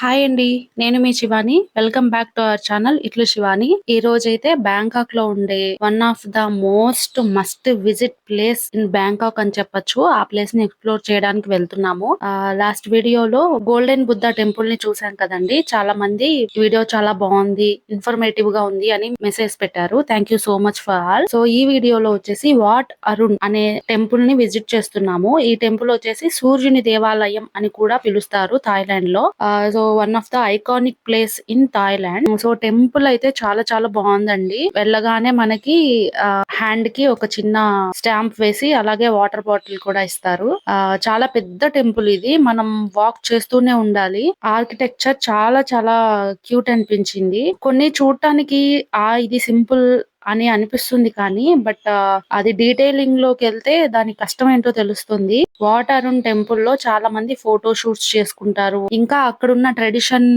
Hi అండి నేను మీ Shivani. Welcome back to our channel ఇట్లు శివాని. ఈ రోజైతే బ్యాంకాక్లో ఉండే one of the most must visit place in Bangkok అని చెప్పొచ్చు. ఆ ప్లేస్ని ఎక్స్ప్లోర్ చేయడానికి వెళ్తున్నాము. లాస్ట్ వీడియోలో గోల్డెన్ బుద్ధ టెంపుల్ని చూసాం కదండి. చాలా మంది వీడియో చాలా బాగుంది ఇన్ఫర్మేటివ్గా ఉంది అని మెసేజ్ పెట్టారు. Thank you so much for all so ఈ వీడియోలో వచ్చేసి వాట్ అరుణ్ అనే టెంపుల్ని విజిట్ చేస్తున్నాము. ఈ టెంపుల్ వచ్చేసి సూర్యుని దేవాలయం అని కూడా పిలుస్తారు థాయిలాండ్లో. So one of the iconic place in Thailand so temple అయితే చాలా చాలా బాగుందండి. వెళ్ళగానే మనకి హ్యాండ్కి ఒక చిన్న స్టాంప్ వేసి అలాగే వాటర్ బాటిల్ కూడా ఇస్తారు. ఆ, చాలా పెద్ద టెంపుల్ ఇది. మనం వాక్ చేస్తూనే ఉండాలి. ఆర్కిటెక్చర్ చాలా చాలా క్యూట్ అనిపించింది. కొన్ని చూడటానికి ఆ ఇది సింపుల్ అని అనిపిస్తుంది కానీ బట్ అది డీటెయిలింగ్లోకి వెళ్తే దాని కష్టం ఏంటో తెలుస్తుంది. వాటర్ టెంపుల్లో చాలా మంది ఫోటో షూట్స్ చేసుకుంటారు. ఇంకా అక్కడున్న ట్రెడిషన్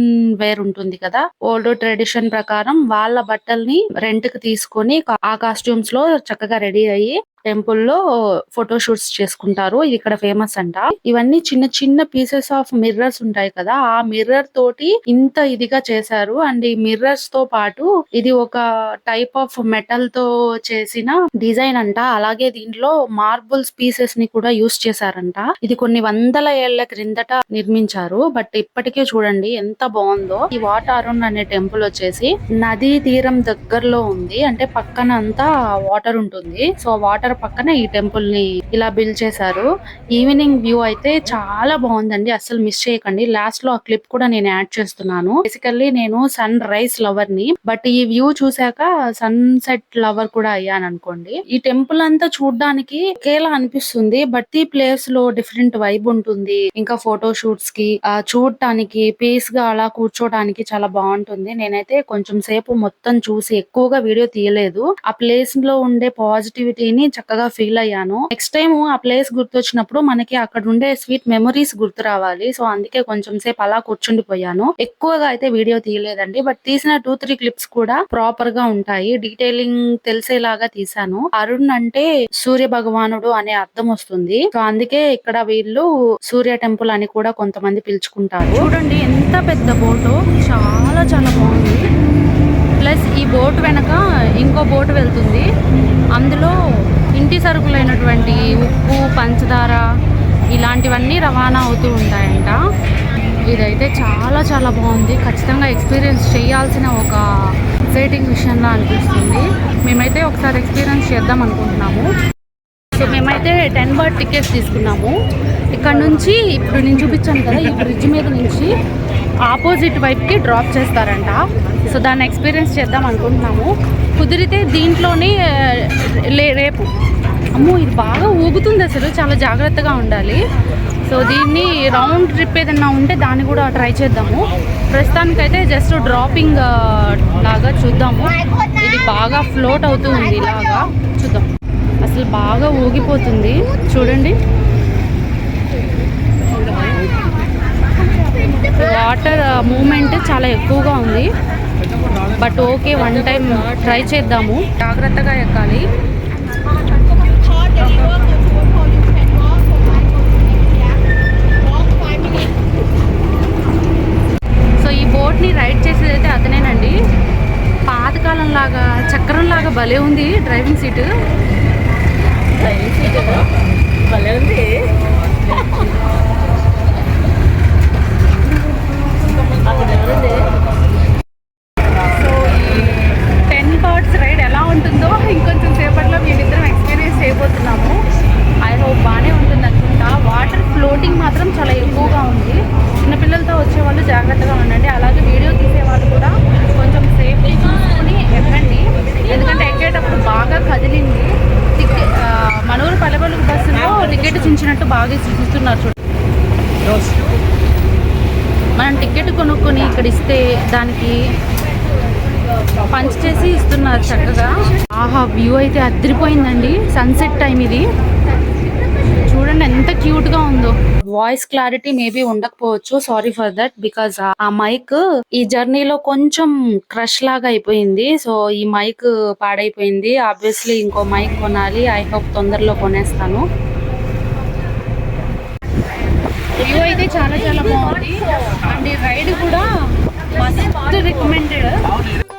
వేర్ ఉంటుంది కదా ఓల్డ్ ట్రెడిషన్ ప్రకారం వాళ్ళ బట్టల్ని రెంట్కి తీసుకొని ఆ కాస్ట్యూమ్స్లో చక్కగా రెడీ అయ్యి టెంపుల్లో ఫోటో షూట్స్ చేసుకుంటారు. ఇది ఇక్కడ ఫేమస్ అంట. ఇవన్నీ చిన్న చిన్న పీసెస్ ఆఫ్ మిర్రర్స్ ఉంటాయి కదా ఆ మిర్రర్ తోటి ఇంత ఇదిగా చేశారు. అండ్ ఈ మిర్రర్స్తో పాటు ఇది ఒక టైప్ ఆఫ్ మెటల్తో చేసిన డిజైన్ అంట. అలాగే దీంట్లో మార్బుల్స్ పీసెస్ని కూడా యూస్ చేశారంట. ఇది కొన్ని వందల ఏళ్ళ క్రిందట నిర్మించారు. బట్ ఇప్పటికే చూడండి ఎంత బాగుందో. ఈ వాటారున్ అనే టెంపుల్ వచ్చేసి నదీ తీరం దగ్గరలో ఉంది. అంటే పక్కన అంతా వాటర్ ఉంటుంది. సో వాటర్ పక్కన ఈ టెంపుల్ని ఇలా బిల్డ్ చేశారు. ఈవినింగ్ వ్యూ అయితే చాలా బాగుందండి. అసలు మిస్ చేయకండి. లాస్ట్లో ఆ క్లిప్ కూడా నేను యాడ్ చేస్తున్నాను. బేసికల్లీ నేను సన్ రైజ్ లవర్ని బట్ ఈ వ్యూ చూసాక సన్ సెట్ లవర్ కూడా అయ్యాను అనుకోండి. ఈ టెంపుల్ అంతా చూడడానికి ఒకేలా అనిపిస్తుంది బట్ ఈ ప్లేస్లో డిఫరెంట్ వైబ్ ఉంటుంది. ఇంకా ఫోటో షూట్స్కి ఆ చూడటానికి పీస్గా అలా కూర్చోడానికి చాలా బాగుంటుంది. నేనైతే కొంచెం సేపు మొత్తం చూసి ఎక్కువగా వీడియో తీయలేదు. ఆ ప్లేస్లో ఉండే పాజిటివిటీని చక్కగా ఫీల్ అయ్యాను. నెక్స్ట్ టైం ఆ ప్లేస్ గుర్తొచ్చినప్పుడు మనకి అక్కడ ఉండే స్వీట్ మెమరీస్ గుర్తు రావాలి. సో అందుకే కొంచెం సేపు అలా కూర్చుండిపోయాను. ఎక్కువగా అయితే వీడియో తీయలేదండి. బట్ తీసిన టూ త్రీ క్లిప్స్ కూడా ప్రాపర్గా ఉంటాయి. డీటెయిలింగ్ తెలిసేలాగా తీసాను అరుణ్ అంటే సూర్య భగవానుడు అనే అర్థం వస్తుంది. సో అందుకే ఇక్కడ వీళ్ళు సూర్య టెంపుల్ అని కూడా కొంతమంది పిలుచుకుంటారు. చూడండి ఎంత పెద్ద బోటు. చాలా చాలా బాగుంది. ప్లస్ ఈ బోట్ వెనక ఇంకో బోటు వెళ్తుంది. అందులో ఇంటి సరుకులైనటువంటి ఉప్పు పంచదార ఇలాంటివన్నీ రవాణా అవుతూ ఉంటాయంట. ఇదైతే చాలా చాలా బాగుంది. ఖచ్చితంగా ఎక్స్పీరియన్స్ చేయాల్సిన ఒక ఎక్సైటింగ్ విషయంలా అనిపిస్తుంది. మేమైతే ఒకసారి ఎక్స్పీరియన్స్ చేద్దాం అనుకుంటున్నాము. సో మేమైతే టెన్ బర్డ్ టికెట్స్ తీసుకున్నాము. ఇక్కడ నుంచి ఇప్పుడు నేను చూపించాను కదా ఈ బ్రిడ్జ్ మీద నుంచి ఆపోజిట్ వైపుకి డ్రాప్ చేస్తారంట. సో దాన్ని ఎక్స్పీరియన్స్ చేద్దాం అనుకుంటున్నాము. కుదిరితే దీంట్లోనే లే రేపు. అమ్మో ఇది బాగా ఊగుతుంది అసలు. చాలా జాగ్రత్తగా ఉండాలి. సో దీన్ని రౌండ్ ట్రిప్ ఏదన్నా ఉంటే దాన్ని కూడా ట్రై చేద్దాము. ప్రస్తుతానికైతే జస్ట్ డ్రాపింగ్ లాగా చూద్దాము. ఇది బాగా ఫ్లోట్ అవుతుంది ఇలాగా. చూద్దాం. అసలు బాగా ఊగిపోతుంది. చూడండి. వాటర్ మూమెంట్ చాలా ఎక్కువగా ఉంది. But okay one time try చేద్దాము. జాగ్రత్తగా ఎక్కాలి. సో ఈ బోట్ని రైడ్ చేసేది అయితే అతనేనండి. పాతకాలం లాగా చక్రం లాగా భలే ఉంది డ్రైవింగ్ సీటు. భలే ఉంది అక్కడ ఎవరుంది సో ఈ టెన్ బర్డ్స్ రైడ్ ఎలా ఉంటుందో ఇంకొంచెం సేపట్లో మేమిద్దరం ఎక్స్పీరియన్స్ చేయబోతున్నాము. ఐ హోప్ బాగానే ఉంటుంది అనుకుంటా వాటర్ ఫ్లోటింగ్ మాత్రం చాలా ఎక్కువగా ఉంది చిన్నపిల్లలతో వచ్చే వాళ్ళు జాగ్రత్తగా ఉండండి అలాగే వీడియో తీసే వాళ్ళు కూడా కొంచెం సేఫ్టీ చూసుకుని ఎక్కండి ఎందుకంటే ఎక్కేటప్పుడు బాగా కదిలింది టికెట్ మనూరు పల్లెపల్లి బస్సులో టికెట్ చించినట్టు బాగా చూస్తున్నారు చూడండి మనం టికెట్ కొనుక్కొని ఇక్కడ ఇస్తే దానికి పంచ్ చేసి ఇస్తున్నారు చక్కగా. ఆహా వ్యూ అయితే అద్దరిపోయిందండి సన్సెట్ టైం ఇది. చూడండి ఎంత క్యూట్గా ఉందో. వాయిస్ క్లారిటీ మేబీ ఉండకపోవచ్చు. సారీ ఫర్ దట్ బికాస్ ఆ మైక్ ఈ జర్నీలో కొంచెం క్రష్ లాగా అయిపోయింది. సో ఈ మైక్ పాడైపోయింది. ఆబ్వియస్లీ ఇంకో మైక్ కొనాలి. ఐ హోప్ తొందరలో కొనేస్తాను. వ్యూ అయితే చాలా చాలా బాగుంది. అండ్ ఈ రైడ్ కూడా recommended.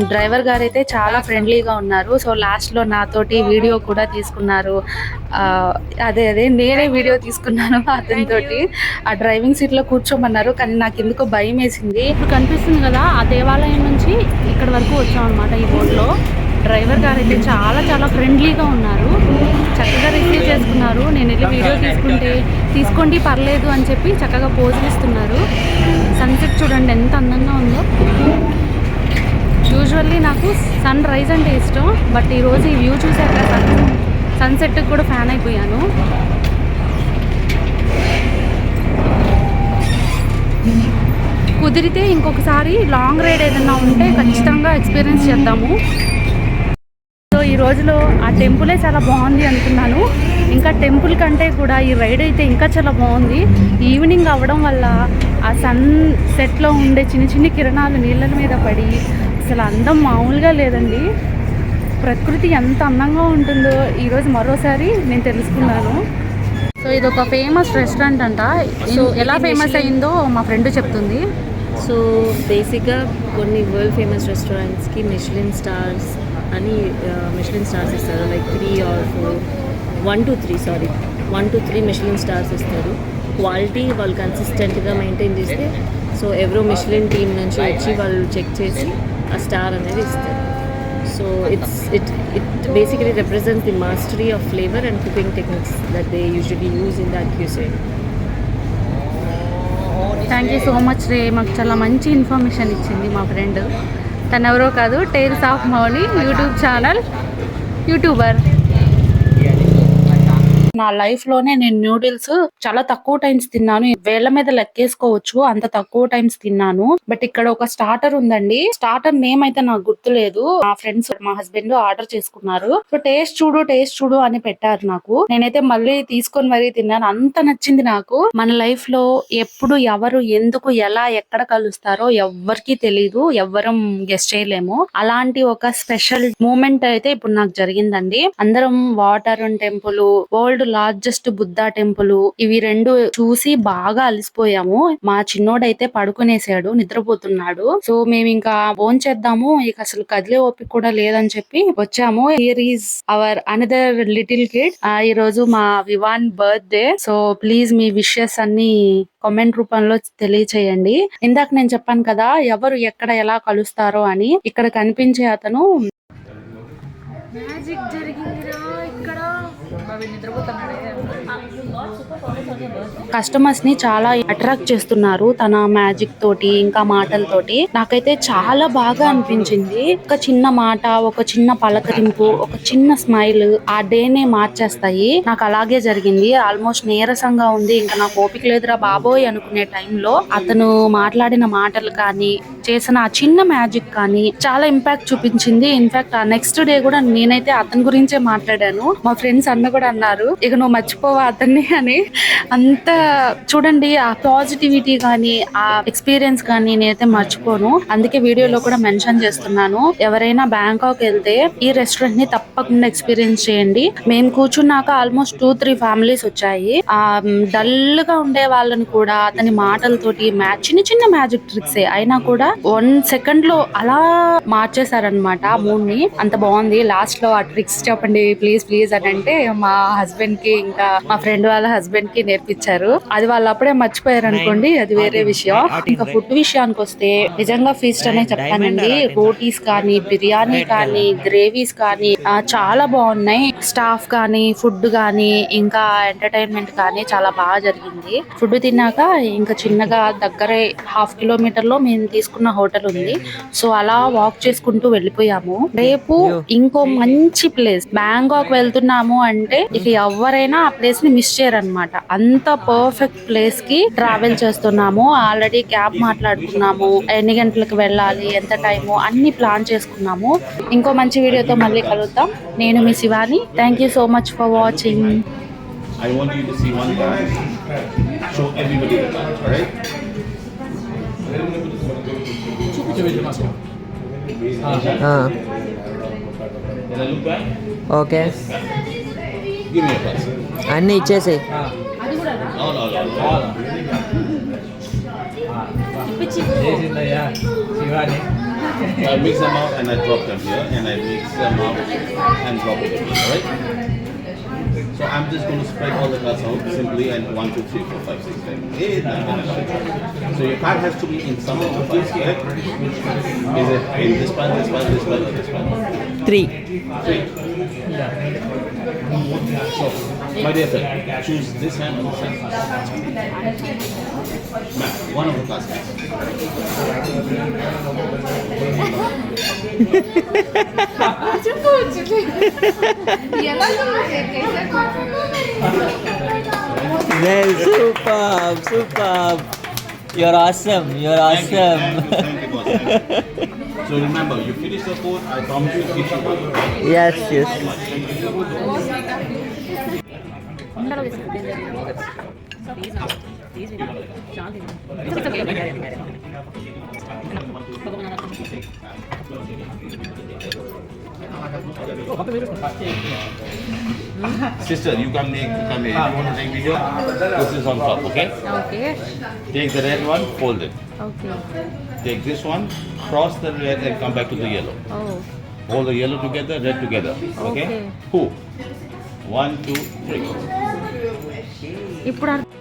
డ్రైవర్ గారు అయితే చాలా ఫ్రెండ్లీగా ఉన్నారు. సో లాస్ట్లో నాతోటి వీడియో కూడా తీసుకున్నారు. అదే అదే నేనే వీడియో తీసుకున్నాను అతనితోటి. ఆ డ్రైవింగ్ సీట్లో కూర్చోమన్నారు కానీ నాకు ఎందుకో భయం వేసింది ఇప్పుడు కనిపిస్తుంది కదా ఆ దేవాలయం నుంచి ఇక్కడ వరకు వచ్చాం అనమాట ఈ రోడ్లో డ్రైవర్ గారు అయితే చాలా చాలా ఫ్రెండ్లీగా ఉన్నారు. చక్కగా రిసీవ్ చేసుకున్నారు. నేను వెళ్ళి వీడియో తీసుకుంటే తీసుకోండి పర్లేదు అని చెప్పి చక్కగా పోజులు ఇస్తున్నారు సన్సెట్ చూడండి ఎంత అందంగా ఉందో. యూజువల్లీ నాకు సన్ రైజ్ అంటే ఇష్టం బట్ ఈరోజు ఈ వ్యూ చూసాక సన్ సన్సెట్కి కూడా ఫ్యాన్ అయిపోయాను. కుదిరితే ఇంకొకసారి లాంగ్ రైడ్ ఏదైనా ఉంటే ఖచ్చితంగా ఎక్స్పీరియన్స్ చేద్దాము. సో ఈ రోజులో ఆ టెంపులే చాలా బాగుంది అనుకున్నాను. ఇంకా టెంపుల్ కంటే కూడా ఈ రైడ్ అయితే ఇంకా చాలా బాగుంది. ఈవినింగ్ అవ్వడం వల్ల ఆ సన్ సెట్లో ఉండే చిన్న చిన్న కిరణాలు నీళ్ళ మీద పడి అసలు అందం మామూలుగా లేదండి. ప్రకృతి ఎంత అందంగా ఉంటుందో ఈరోజు మరోసారి నేను తెలుసుకున్నాను. సో ఇది ఒక ఫేమస్ రెస్టారెంట్ అంట సో ఎలా ఫేమస్ అయిందో మా ఫ్రెండ్ చెప్తుంది. సో బేసిక్గా కొన్ని వరల్డ్ ఫేమస్ రెస్టారెంట్స్కి మిషలిన్ స్టార్స్ అని మిషలిన్ స్టార్స్ ఇస్తారు. Like three or four one two three sorry one two three Michelin stars ఇస్తారు. క్వాలిటీ వాళ్ళు కన్సిస్టెంట్గా మెయింటైన్ చేస్తే సో ఎవరో మిషలిన్ టీమ్ నుంచి వచ్చి వాళ్ళు చెక్ చేసి ఆ స్టార్ అనేది ఇస్తారు so it's it it basically represent the mastery of flavour and cooking techniques that they usually use in that cuisine thank you so much రే మాకు చాలా మంచి ఇన్ఫర్మేషన్ ఇచ్చింది మా ఫ్రెండ్ తను ఎవరో కాదు tales of Mouni YouTube channel YouTuber నా లైఫ్లోనే నేను నూడిల్స్ చాలా తక్కువ టైమ్స్ తిన్నాను. వేళ్ళ మీద లెక్కేసుకోవచ్చు అంత తక్కువ టైమ్స్ తిన్నాను. బట్ ఇక్కడ ఒక స్టార్టర్ ఉందండి. స్టార్టర్ నేమ్ అయితే నాకు గుర్తులేదు. మా ఫ్రెండ్స్ మా హస్బెండ్ ఆర్డర్ చేసుకున్నారు. సో టేస్ట్ చూడు టేస్ట్ చూడు అని పెట్టారు నాకు. నేనైతే మళ్ళీ తీసుకొని మరీ తిన్నాను. అంత నచ్చింది నాకు. మన లైఫ్లో ఎప్పుడు ఎవరు ఎందుకు ఎలా ఎక్కడ కలుస్తారో ఎవ్వరికీ తెలియదు ఎవ్వరం గెస్ట్ చేయలేము. అలాంటి ఒక స్పెషల్ మూమెంట్ అయితే ఇప్పుడు నాకు జరిగిందండి. అందరం water temple old world largest Buddha temple ఇవి రెండు చూసి బాగా అలసిపోయాము. మా చిన్నోడైతే పడుకునేసాడు నిద్రపోతున్నాడు. సో మేము ఇంకా ఫోన్ చేద్దాము ఇక అసలు కదిలే ఓపిక కూడా లేదని చెప్పి వచ్చాము. Here is our another little kid ఈ రోజు మా వివాన్ బర్త్డే. సో ప్లీజ్ మీ విషెస్ అన్ని కామెంట్ రూపంలో తెలియచేయండి. ఇందాక నేను చెప్పాను కదా ఎవరు ఎక్కడ ఎలా కలుస్తారో అని ఇక్కడ కనిపించే అతను మ్యాజిక్ జరిగింది. నిద్రపోతున్నాడు ని చాలా అట్రాక్ట్ చేస్తున్నారు తన మ్యాజిక్ తోటి ఇంకా మాటలతోటి నాకైతే చాలా బాగా అనిపించింది. ఒక చిన్న మాట ఒక చిన్న పలకరింపు ఒక చిన్న స్మైల్ ఆ డేనే మార్చేస్తాయి. నాకు అలాగే జరిగింది. ఆల్మోస్ట్ నీరసంగా ఉంది. ఇంకా నాకు ఓపిక లేదురా బాబోయ్ అనుకునే టైంలో అతను మాట్లాడిన మాటలు కానీ చేసిన ఆ చిన్న మ్యాజిక్ కానీ చాలా ఇంపాక్ట్ చూపించింది. ఇన్ఫాక్ట్ ఆ నెక్స్ట్ డే కూడా నేనైతే అతని గురించే మాట్లాడాను. మా ఫ్రెండ్స్ అన్న కూడా అన్నారు ఇక నువ్వు మర్చిపోవా అతన్ని అని. అంత చూడండి ఆ పాజిటివిటీ కానీ ఆ ఎక్స్పీరియన్స్ కానీ నేనైతే మర్చిపోను. అందుకే వీడియోలో కూడా మెన్షన్ చేస్తున్నాను. ఎవరైనా బ్యాంకాక్ వెళ్తే ఈ రెస్టారెంట్ని తప్పకుండా ఎక్స్పీరియన్స్ చేయండి. మేము కూర్చున్నాక ఆల్మోస్ట్ టూ త్రీ ఫ్యామిలీస్ వచ్చాయి. ఆ డల్గా ఉండే వాళ్ళని కూడా అతని మాటలతోటి చిన్న చిన్న మ్యాజిక్ ట్రిక్స్ అయినా కూడా వన్ సెకండ్లో అలా మార్చేశారనమాట ఆ మూడ్ని. అంత బాగుంది. లాస్ట్లో ఆ ట్రిక్స్ చెప్పండి ప్లీజ్ ప్లీజ్ అని అంటే మా హస్బెండ్కి ఇంకా మా ఫ్రెండ్ వాళ్ళ హస్బెండ్కి నేర్పించారు. అది వాళ్ళు అప్పుడే మర్చిపోయారు అనుకోండి అది వేరే విషయం. ఇంకా ఫుడ్ విషయానికి వస్తే నిజంగా ఫీస్ట్ అనే చెప్తానండి. రోటీస్ కానీ బిర్యానీ కానీ గ్రేవీస్ కానీ చాలా బాగున్నాయి. స్టాఫ్ కానీ ఫుడ్ కానీ ఇంకా ఎంటర్టైన్మెంట్ కానీ చాలా బాగా జరిగింది. ఫుడ్ తిన్నాక ఇంకా చిన్నగా దగ్గరే హాఫ్ కిలోమీటర్లో మేము తీసుకున్న హోటల్ ఉంది. సో అలా వాక్ చేసుకుంటూ వెళ్ళిపోయాము. రేపు ఇంకో మంచి ప్లేస్ బ్యాంకాక్ వెళ్తున్నాము అంటే ఇక ఎవరైనా ఆ ప్లేస్ని మిస్ చేయరన్నమాట. అంత పర్ఫెక్ట్ ప్లేస్కి ట్రావెల్ చేస్తున్నాము. ఆల్రెడీ క్యాబ్ మాట్లాడుకున్నాము. ఎన్ని గంటలకు వెళ్ళాలి? ఎంత టైము అన్ని ప్లాన్ చేసుకున్నాము. ఇంకో మంచి వీడియోతో మళ్ళీ కలుద్దాం. నేను మీ Shivani. Thank you so much for watching okay అన్నీ ఇచ్చేసి I mix them up and I drop them here, and I mix them up and drop it here, alright? So I'm just going to spread all the cards out simply and one, two, three, four, five, six, seven, eight, nine, ten, eleven. So your card has to be in some of the files, correct? Is it in this pile, this pile, this pile, or this pile? Three Three. So, my dear friend, choose this hand or this hand. Ma'am, one of the classmates. Well, superb, superb. You're awesome. You're Thank you, awesome. thank you, thank you, boss. Thank you. So remember, you finish the food, I promise you kitchen money. yes, yes. Sister, you come make, come here. If you want to take video, put this on top, okay? Okay Take the red one, fold it. Okay Take this one, cross the red and come back to the yellow. Oh Hold the yellow together, red together. Okay? Okay. Who? One, two, three. ఇప్పుడు అర్థం-